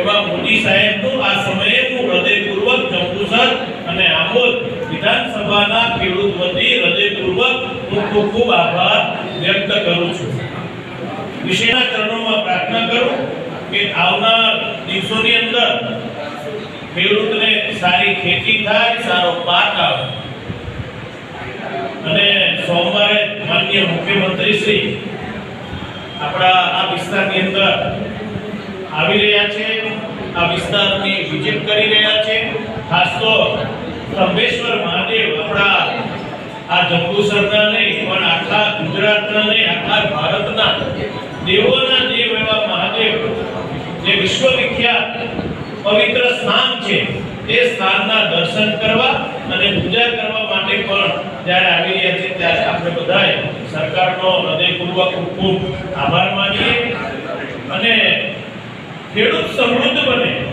એવા મોદી સાહેબનું આ સમયે હું હૃદયપૂર્વક જંબુસર અને આમોદ વિધાનસભાના ખેડૂત વતી હૃદયપૂર્વક હું ખૂબ ખૂબ આભાર વ્યક્ત કરું છું. વિશેના ચરણોમાં પ્રાર્થના કરું કે આવનાર દિવસોની અંદર ખેડૂતને સારી ખેતી થાય, સારો પાક આવે. અને સોમવારે માનનીય મુખ્યમંત્રી શ્રી આપણા આ વિસ્તારની અંદર આવી રહ્યા છે. આ વિસ્તારની વિઝિટ કરી રહ્યા છે. ખાસ તો ત્રંબેશ્વર મહાદેવ આપણા આ જંબુસરના નહીં પણ આખા ગુજરાતના નહીં આખા ભારતના દેવોના દેવ એવા મહાદેવ. જે વિશ્વ વિખ્યાત પવિત્ર સ્થાન છે, તે સ્થાનના દર્શન કરવા અને પૂજા કરવા માટે પણ જ્યારે આવી રહ્યા છે, ત્યારે આપણે બધાએ સરકારનો હૃદયપૂર્વક ખૂબ ખૂબ આભાર માનીએ. ખેડૂત સમૃદ્ધ બને.